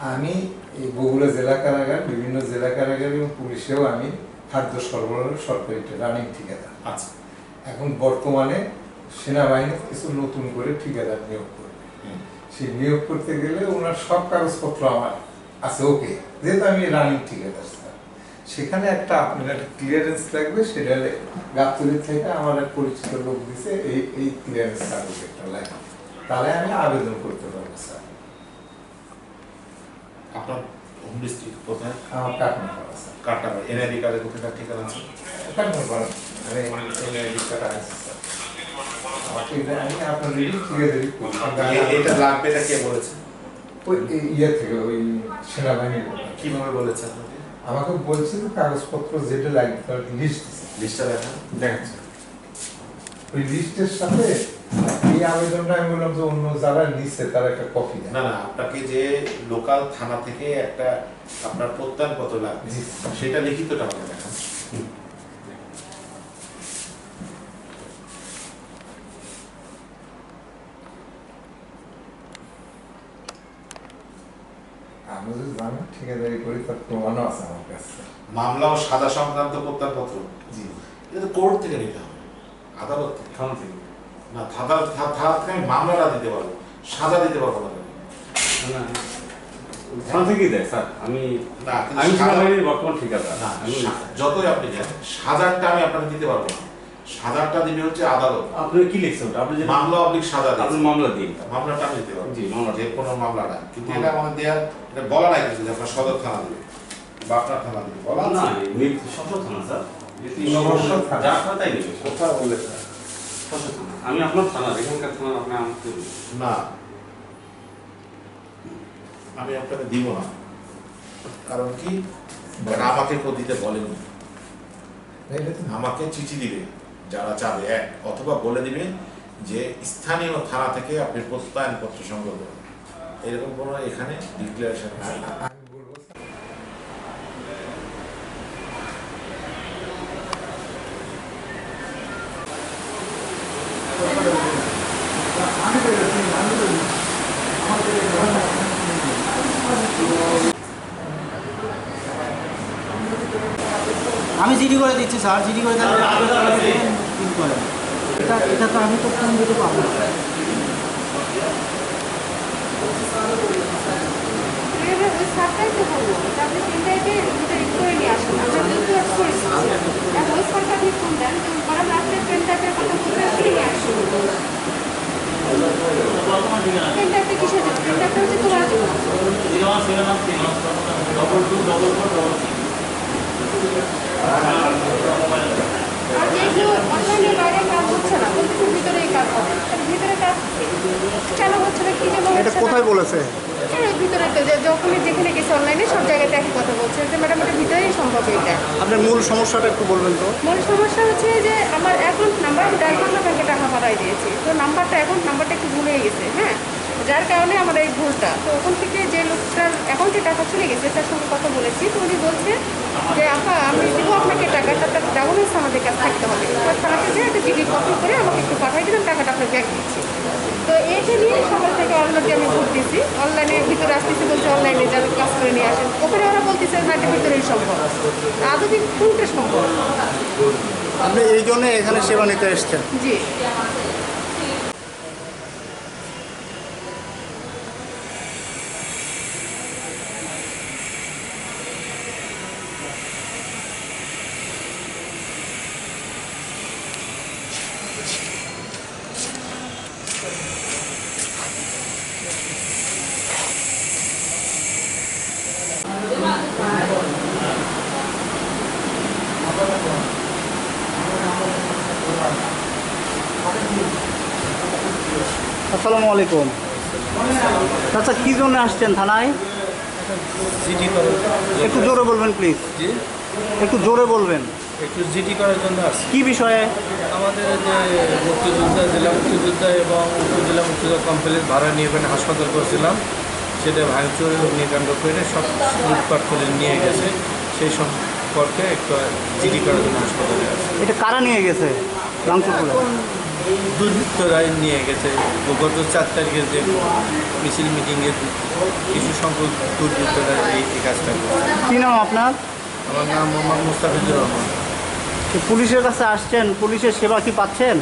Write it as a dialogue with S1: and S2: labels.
S1: আমি এই বগুড়া জেলা কারাগার বিভিন্ন জেলা কারাগার এবং পুলিশেও আমি খাদ্য সরবরাহ সরকারি রানিং ঠিকাদার।
S2: আচ্ছা।
S1: এখন বর্তমানে সেনাবাহিনী কিছু নতুন করে ঠিকাদার নিয়োগ করবে। সেই নিয়োগ করতে গেলে ওনার সব কাগজপত্র আমার আছে ওকে। যেহেতু আমি রানিং ঠিকাদার স্যার। সেখানে একটা আপনার একটা ক্লিয়ারেন্স লাগবে সেটা গাবতলি থেকে আমার এক পরিচিত লোক দিছে এই এই ক্লিয়ারেন্স কাগজ একটা লাগবে। তাহলে আমি আবেদন করতে পারব স্যার।
S2: আপনার হোম ডিস্ট্রিক্ট কোথায়?
S1: আমার কাটনা করা স্যার
S2: কাটা এনআইডি কার্ডে কোথায় ঠিকানা আছে?
S1: কাটনা করা এনআইডি কার্ড আছে স্যার। আমাকে এটা আমি আপনার রেডি ঠিকাদারি করি
S2: এটা লাগবে এটা কে বলেছে?
S1: ওই ইয়ে থেকে ওই সেনাবাহিনীর লোক।
S2: কীভাবে বলেছে আপনাকে?
S1: আমাকে বলছে যে কাগজপত্র যেটা লাগবে লিস্ট
S2: লিস্টটা
S1: দেখাচ্ছে। ওই লিস্টের সাথে এই আবেদনটা আমি বললাম যে অন্য যারা নিচ্ছে তার একটা কপি
S2: না না আপনাকে যে লোকাল থানা থেকে একটা আপনার প্রত্যয়নপত্র লাগবে সেটা লিখিতটা আমাকে দেখান।
S1: আমি যদি জানি ঠিকাদারি করি তার প্রমাণও আছে আমার কাছে।
S2: মামলা ও সাদা সংক্রান্ত প্রত্যয়নপত্র।
S1: জি।
S2: এটা কোর্ট থেকে নিতে হবে আদালত থেকে।
S3: থানা থেকে।
S2: না থানা থা- আমি মামলাটা দিতে পারব সাজা দিতে পারব না।
S3: না, দেয় স্যার। আমি
S2: না,
S3: আমি
S2: সাদা-
S3: সেনাবাহিনীর
S2: না
S3: আমি
S2: যতই আপনি যান সাজারটা আমি আপনাকে দিতে পারব না। সাজারটা দিবে হচ্ছে আদালত।
S3: আপনি কি লিখছেন? ওটা আপনি যে
S2: মামলা অবলিক সাজা
S3: আপনি মামলা দিন।
S2: মামলাটা আমি দিতে পারব
S3: জি, মামলা।
S2: যে কোনো মামলাটা কিন্তু এটা আমাদের দেওয়া এটা বলা নাই কিছু যে আপনার সদর থানা দিবে বা আপনার থানা দিবে। বলা
S3: না সশস্ত্র থানা স্যার। যা থানা তাই নেবে
S2: কোথাও বলে
S3: থানা। আমি আপনার থানা এখানকার থানা আপনি আমাকে
S2: না। আমি আপনাকে দিব না। কারণ কি? আমাকে কেউ দিতে বলেনি। আমাকে চিঠি দিবে যারা চাবে, এক, অথবা বলে দিবে যে স্থানীয় থানা থেকে আপনি প্রত্যয়ন পত্র সংগ্রহ করুন। এরকম কোনো এখানে ডিক্লারেশন নাই।
S1: আমি
S4: জিডি করে দিচ্ছি স্যার। জিডি করে তাহলে এটা এটা তো আমি তো ফোন দিতে পারব। না।
S5: এবার ওই সারটাই তো বলব যে আপনি তিনটাইতে দুটো ই করে নিয়ে আসুন আমরা দুটো ওয়ার্ক করেছি এখন ওই সারটা আপনি ফোন দেন যে বরং রাত্রে ট্রেন টাইপের কথা বলতে আপনি নিয়ে আসুন ট্রেন টাইপটা কিসের জন্য ট্রেন টাইপটা হচ্ছে তোমার জন্য আর যেগুলো অনলাইনে বাইরে কাজ হচ্ছে না বলতেছে ভিতরেই কাজ হবে তাহলে ভিতরে কাজ কেন হচ্ছে না কি জন্য
S4: এটা? কোথায় বলেছে?
S5: ভিতরে যখনই যেখানে গেছে অনলাইনে সব জায়গাতে একই কথা বলছে যে ম্যাডাম এটা ভিতরেই সম্ভব এটা
S4: আপনার মূল সমস্যাটা একটু বলবেন তো।
S5: মূল সমস্যা হচ্ছে যে আমার অ্যাকাউন্ট নাম্বার ডায়মন্ড ব্যাংকে টাকা পাঠাই দিয়েছি। তো নাম্বারটা অ্যাকাউন্ট নাম্বারটা একটু ভুলে গেছে হ্যাঁ? যার কারণে আমার এই ভুলটা। তো ওখান থেকে যে লোকটার অ্যাকাউন্টে টাকা চলে গেছে তার সঙ্গে কথা বলেছি। তো উনি বলছে যে আপা আমি দেবো আপনাকে টাকাটা তার ডকুমেন্টস আমাদের কাছে থাকতে হবে। থানাতে যে একটা জিডি কপি করে আমাকে একটু পাঠাই দিলাম টাকাটা আপনার ব্যাগ দিচ্ছি। তো এটা নিয়ে সকাল থেকে অলরেডি আমি ঘুরতেছি। অনলাইনে ভিতরে আসতেছি বলছে অনলাইনে যারা কাজ করে নিয়ে আসেন। ওখানে ওরা বলতেছে না এটা ভিতরেই সম্ভব। আদৌ কোনটা সম্ভব?
S4: আপনি এই জন্য এখানে সেবা নিতে এসছেন।
S5: জি।
S4: আসসালামু আলাইকুম। আচ্ছা কী জন্য আসছেন থানায়? একটু জোরে বলবেন প্লিজ
S6: জি?
S4: একটু জোরে বলবেন।
S6: একটু জিডি করার জন্য আসছি।
S4: কি বিষয়ে?
S6: আমাদের যে মুক্তিযোদ্ধা জেলা মুক্তিযোদ্ধা এবং উপজেলা মুক্তিযোদ্ধা কমপ্লেক্স ভাড়া নিয়ে এখানে হাসপাতাল করছিলাম। সেটা ভাঙচুর অগ্নিকাণ্ড করে সব লুটপাট করে নিয়ে গেছে। সেই সম্পর্কে একটু জিডি করার জন্য হাসপাতালে
S4: এটা কারা নিয়ে গেছে? লাংচুর করে
S6: দুর্বৃত্তরাই নিয়ে গেছে। গত চার তারিখের যে মিছিল মিটিংয়ের কিছু সংখ্যক দুর্বৃত্তরা এই এই কাজটা করছে।
S4: কি নাম আপনার?
S6: আমার নাম মোহাম্মদ মুস্তাফিজুর রহমান।
S4: পুলিশের কাছে আসছেন পুলিশের সেবা কি পাচ্ছেন?